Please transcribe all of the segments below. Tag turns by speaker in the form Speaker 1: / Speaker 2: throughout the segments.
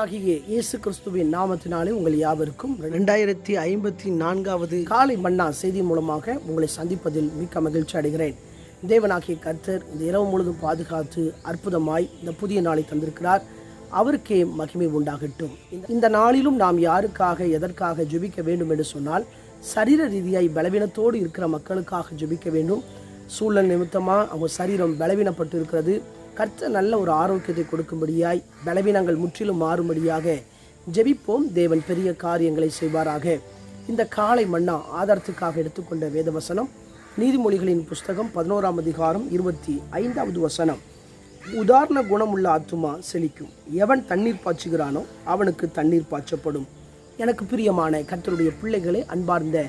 Speaker 1: ஆண்டவராகிய இயேசு கிறிஸ்துவின் நாமத்தினாலே உங்கள் யாவருக்கும் ரெண்டாயிரத்தி ஐம்பத்தி நான்காவது காலை மன்னா செய்தி மூலமாக உங்களை சந்திப்பதில் மிக்க மகிழ்ச்சி அடைகிறேன். தேவனாகிய கர்த்தர் இந்த இரவு முழுதும் பாதுகாத்து அற்புதமாய் இந்த புதிய நாளை தந்திருக்கிறார். அவருக்கே மகிமை உண்டாகட்டும். இந்த- நாளிலும் நாம் யாருக்காக எதற்காக ஜெபிக்க வேண்டும் என்று சொன்னால் சரீர ரீதியாய் பலவீனத்தோடு இருக்கிற மக்களுக்காக ஜெபிக்க வேண்டும். சூழல் நிமித்தமாக அவங்க சரீரம் பலவீனப்பட்டு இருக்கிறது கர்த்த நல்ல ஒரு ஆரோக்கியத்தை கொடுக்கும்படியாய் பலவீனங்கள் முற்றிலும் மாறும்படியாக ஜெபிப்போம். தேவன் பெரிய காரியங்களை செய்வாராக. இந்த காலை மன்னா ஆதாரத்துக்காக எடுத்துக்கொண்ட வேதவசனம் நீதிமொழிகளின் புஸ்தகம் பதினோராம் அதிகாரம் இருபத்தி ஐந்தாவது வசனம். உதாரண குணமுள்ள ஆத்துமா செழிக்கும். எவன் தண்ணீர் பாய்ச்சுகிறானோ அவனுக்கு தண்ணீர் பாய்ச்சப்படும். எனக்கு பிரியமான கர்த்தருடைய பிள்ளைகளே அன்பார்ந்த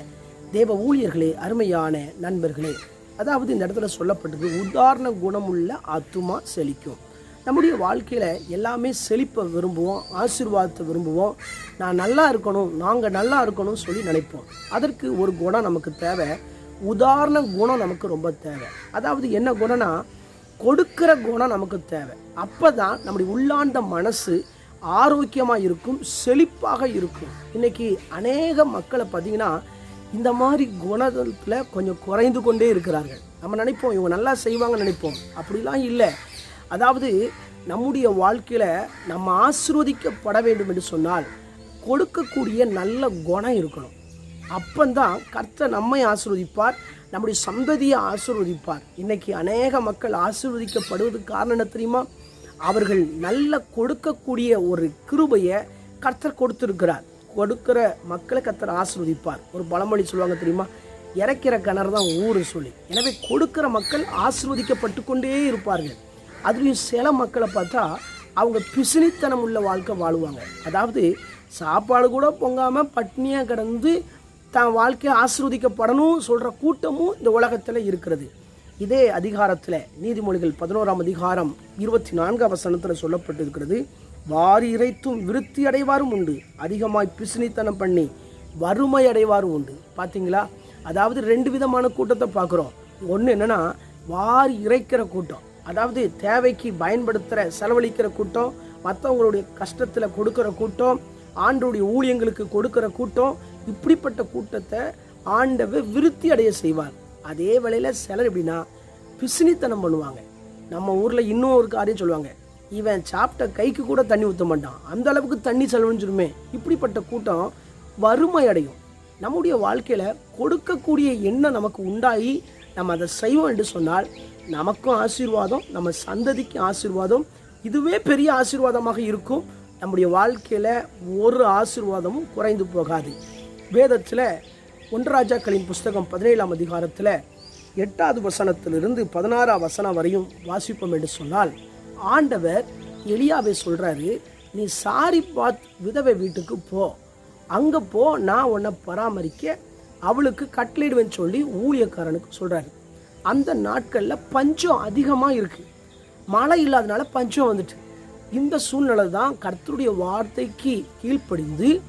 Speaker 1: தேவ ஊழியர்களே அருமையான நண்பர்களே அதாவது இந்த இடத்துல சொல்லப்பட்டது உதாரண குணமுள்ள ஆத்துமா செழிக்கும். நம்முடைய வாழ்க்கையில் எல்லாமே செழிப்பை விரும்புவோம் ஆசீர்வாதத்தை விரும்புவோம். நான் நல்லா இருக்கணும் நாங்கள் நல்லா இருக்கணும்னு சொல்லி நினைப்போம். அதற்கு ஒரு குணம் நமக்கு தேவை. உதாரண குணம் நமக்கு ரொம்ப தேவை. அதாவது என்ன குணம்னா கொடுக்கிற குணம் நமக்கு தேவை. அப்போ தான் நம்முடைய உள்ளார்ந்த மனசு ஆரோக்கியமாக இருக்கும் செழிப்பாக இருக்கும். இன்னைக்கு அநேக மக்களை பார்த்தீங்கன்னா இந்த மாதிரி குணத்தில் கொஞ்சம் குறைந்து கொண்டே இருக்கிறார்கள். நம்ம நினைப்போம் இவங்க நல்லா செய்வாங்கன்னு நினைப்போம். அப்படிலாம் இல்லை. அதாவது நம்முடைய வாழ்க்கையில் நம்ம ஆசிர்வதிக்கப்பட வேண்டும் என்று சொன்னால் கொடுக்கக்கூடிய நல்ல குணம் இருக்கணும். அப்பந்தான் கர்த்தர் நம்மை ஆசிர்வதிப்பார் நம்முடைய சந்ததியை ஆசிர்வதிப்பார். இன்னைக்கு அநேக மக்கள் ஆசிர்வதிக்கப்படுவதுக்கு காரணம் என்ன தெரியுமா? அவர்கள் நல்ல கொடுக்கக்கூடிய ஒரு கிருபையை கர்த்தர் கொடுத்துருக்கிறார். கொடுக்கிற மக்களை கத்தர் ஆசிர்வதிப்பார். ஒரு பழமொழி சொல்லுவாங்க தெரியுமா? இறக்கிற கிணறு தான் ஊரு சொல்லி. எனவே கொடுக்கிற மக்கள் ஆசிர்வதிக்கப்பட்டு கொண்டே இருப்பார்கள். அதுலேயும் சில மக்களை பார்த்தா அவங்க பிசினித்தனம் உள்ள வாழ்க்கை வாழுவாங்க. அதாவது சாப்பாடு கூட பொங்காமல் பட்னியாக கிடந்து தான் வாழ்க்கையை ஆசிர்வதிக்கப்படணும் சொல்கிற கூட்டமும் இந்த உலகத்தில் இருக்கிறது. இதே அதிகாரத்தில் நீதிமொழிகள் பதினோராம் அதிகாரம் இருபத்தி நான்காம் வசனத்தில் சொல்லப்பட்டிருக்கிறது. வாரி இறைத்தும் விருத்தி அடைவாரும் உண்டு. அதிகமாய் பிசினித்தனம் பண்ணி வறுமை அடைவாரும் உண்டு. பார்த்தீங்களா அதாவது ரெண்டு விதமான கூட்டத்தை பார்க்குறோம். ஒன்று என்னன்னா வாரி இறைக்கிற கூட்டம். அதாவது தேவைக்கு பயன்படுத்துகிற செலவழிக்கிற கூட்டம் மற்றவங்களுடைய கஷ்டத்தில் கொடுக்குற கூட்டம் ஆண்டுடைய ஊழியங்களுக்கு கொடுக்குற கூட்டம் இப்படிப்பட்ட கூட்டத்தை ஆண்டவர் விருத்தி அடைய செய்வார். அதே வேளையில் சிலர் எப்படின்னா பிசினித்தனம் பண்ணுவாங்க. நம்ம ஊரில் இன்னும் ஒரு காரியம் சொல்லுவாங்க. இவன் சாப்பிட்ட கைக்கு கூட தண்ணி ஊற்ற மாட்டான். அந்த அளவுக்கு தண்ணி செலவழிஞ்சிருமே இப்படிப்பட்ட கூட்டம் வறுமை அடையும் நம்முடைய வாழ்க்கையில் கொடுக்கக்கூடிய எண்ணம் நமக்கு உண்டாகி நம்ம அதை செய்வோம் என்று சொன்னால் நமக்கும் ஆசீர்வாதம் நம்ம சந்ததிக்கு ஆசீர்வாதம் இதுவே பெரிய ஆசீர்வாதமாக இருக்கும். நம்முடைய வாழ்க்கையில் ஒரு ஆசீர்வாதமும் குறைந்து போகாது. வேதத்தில் ஒன்றராஜாக்களின் புஸ்தகம் பதினேழாம் அதிகாரத்தில் எட்டாவது வசனத்திலிருந்து பதினாறாம் வசனம் வரையும் வாசிப்போம் என்று சொன்னால் ஆண்டவர் எலியாவை சொல்கிறாரு நீ சாரி பாத் விதவை வீட்டுக்கு போ. அங்கே போ நான் உன்னை பராமரிக்க அவளுக்கு கட்டளையிடுவேன்னு சொல்லி ஊழியக்காரனுக்கு சொல்கிறாரு அந்த நாட்களில் பஞ்சம் அதிகமாக இருக்குது மழை இல்லாதனால பஞ்சம் வந்துட்டு. இந்த சூழ்நிலை தான் கர்த்தருடைய வார்த்தைக்கு கீழ்ப்படிந்து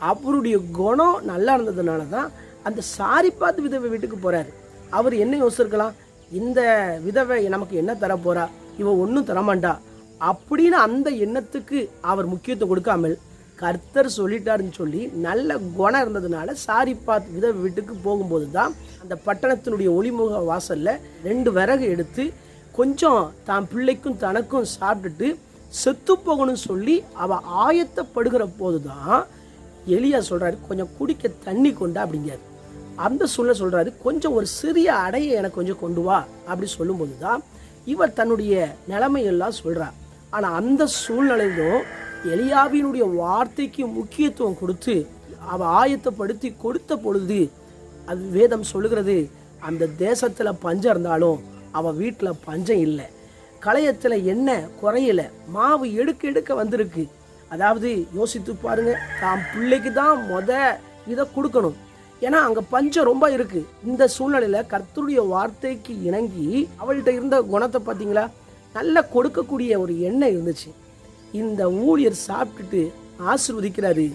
Speaker 1: அவருடைய குணம் நல்லா இருந்ததுனால தான் அந்த சாரி பார்த்து விதவை வீட்டுக்கு போகிறாரு அவர் என்ன யோசிச்சிருக்கலாம்? இந்த விதவை நமக்கு என்ன தர போகிறா இவன் ஒன்றும் தரமாண்டா அப்படின்னு அந்த எண்ணத்துக்கு அவர் முக்கியத்துவம் கொடுக்காமல் கர்த்தர் சொல்லிட்டாருன்னு சொல்லி நல்ல குணம் இருந்ததுனால சாரிபாத் விதவை வீட்டுக்கு போகும்போது தான் அந்த பட்டணத்தினுடைய ஒளிமுக வாசலில் ரெண்டு விறகு எடுத்து கொஞ்சம் தான் பிள்ளைக்கும் தனக்கும் சாப்பிட்டுட்டு செத்து போகணும்னு சொல்லி அவள் ஆயத்தப்படுகிற போது தான் எலியா சொல்கிறாரு கொஞ்சம் குடிக்க தண்ணி கொண்டா அப்படிங்கிறார். அந்த சூழ்நிலை சொல்கிறாரு கொஞ்சம் ஒரு சிறிய அடையை எனக்கு கொஞ்சம் கொண்டு வா அப்படி சொல்லும்போது தான் இவர் தன்னுடைய நிலைமையெல்லாம் சொல்கிறார் ஆனால் அந்த சூழ்நிலையிலும் எலியாவினுடைய வார்த்தைக்கு முக்கியத்துவம் கொடுத்து அவ ஆயத்தப்படுத்தி கொடுத்த பொழுது அது வேதம் சொல்லுகிறது அந்த தேசத்தில் பஞ்சம் இருந்தாலும் அவள் வீட்டில் பஞ்சம் இல்லை. களையத்தில் என்ன குறையலை மாவு எடுக்க எடுக்க வந்திருக்கு. அதாவது யோசித்து பாருங்க தான் பிள்ளைக்கு தான் முத இதை கொடுக்கணும். ஏன்னா அங்க பஞ்சம் ரொம்ப இருக்கு. இந்த சூழ்நிலையில கர்த்தருடைய வார்த்தைக்கு இணங்கி அவள்கிட்ட இருந்த குணத்தை பார்த்தீங்களா நல்ல கொடுக்கக்கூடிய ஒரு எண்ணம் இருந்துச்சு. இந்த ஊழியர் சாப்பிட்டுட்டு ஆசிர்வதிக்கிறாரு.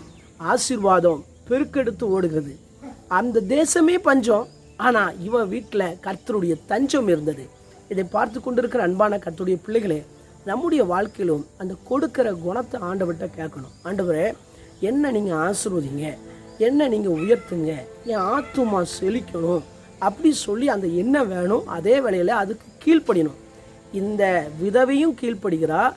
Speaker 1: ஆசீர்வாதம் பெருக்கெடுத்து ஓடுகிறது. அந்த தேசமே பஞ்சம். ஆனால் இவன் வீட்டில் கர்த்தருடைய தஞ்சம் இருந்தது. இதை பார்த்து கொண்டிருக்கிற அன்பான கர்த்தருடைய பிள்ளைகளே நம்முடைய வாழ்க்கையிலும் அந்த கொடுக்கிற குணத்தை ஆண்டவர்கிட்ட கேட்கணும். ஆண்டவரே என்ன நீங்கள் ஆசிர்வதிங்க. என்ன நீங்கள் உயர்த்துங்க? என் ஆத்துமா செழிக்கணும். அப்படி சொல்லி அந்த என்ன வேணும். அதே வேளையில் அதுக்கு கீழ்ப்படியணும். இந்த விதவையும் கீழ்ப்படுகிறா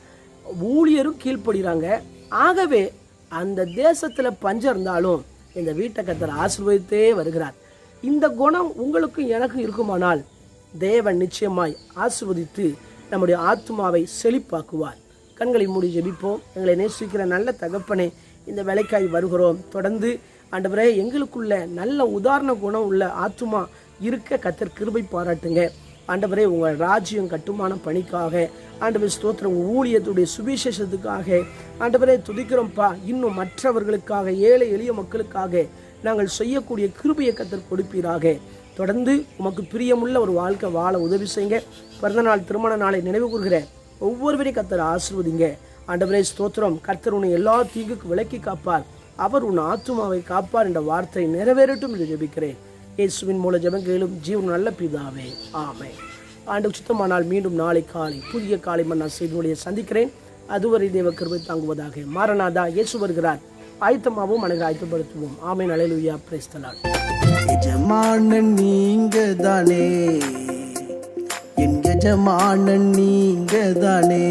Speaker 1: ஊழியரும் கீழ்ப்படுகிறாங்க. ஆகவே அந்த தேசத்தில் பஞ்சம் இருந்தாலும் இந்த வீட்டை கத்தர் ஆசீர்வதித்தே வருகிறார். இந்த குணம் உங்களுக்கும் எனக்கும் இருக்குமானால் தேவன் நிச்சயமாய் ஆசிர்வதித்து நம்முடைய ஆத்மாவை செழிப்பாக்குவார். கண்களை மூடி ஜெபிப்போம். எங்களை நேசிக்கிற நல்ல தகப்பனே இந்த வேலைக்காய் வருகிறோம். தொடர்ந்து ஆண்டவரே எங்களுக்குள்ள நல்ல உதாரண குணம் உள்ள ஆத்துமா இருக்க கத்தர் கிருபை பாராட்டுங்க. ஆண்டவரே உங்கள் ராஜ்யம் கட்டுமான பணிக்காக ஆண்டவர் ஸ்தோத்திரம் ஊழியத்துடைய சுவிசேஷத்துக்காக ஆண்டவரே துதிக்கிறோம்ப்பா. இன்னும் மற்றவர்களுக்காக ஏழை எளிய மக்களுக்காக நாங்கள் செய்யக்கூடிய கிருபையை கத்தர் கொடுப்பீராக. தொடர்ந்து உமக்கு பிரியமுள்ள ஒரு வாழ்க்கை வாழ உதவி செய்யுங்க. பிறந்தநாள் திருமண நாளை நினைவு கூறுகிற ஒவ்வொருவரையும் கத்தர் ஆசிர்வதிங்க. ஆண்டவரே ஸ்தோத்திரம். கர்த்தர் உன்னை எல்லா தீங்குக்கு விலக்கி காப்பார். அவர் உன் ஆத்துமாவை காப்பார் என்ற வார்த்தை நிறைவேறட்டும் என்று ஜெபிக்கிறேன். இயேசுவின் மூல ஜெபங்களும் ஜீவன் நல்ல பிதாவே. ஆமை ஆண்டு சுத்தமானால் மீண்டும் நாளை காலை புதிய காலை மன்னா செய்தியுடைய சந்திக்கிறேன். அதுவரை தேவ கருவை தாங்குவதாக மாரநாதா இயேசு வருகிறார். ஆயத்தமாகவும் மனதை ஆயத்தப்படுத்துவோம். ஆமை நலையிலுயா பிரேஸ்தலால் எஜமானன் நீங்க தானே என் எஜமானன் நீங்க தானே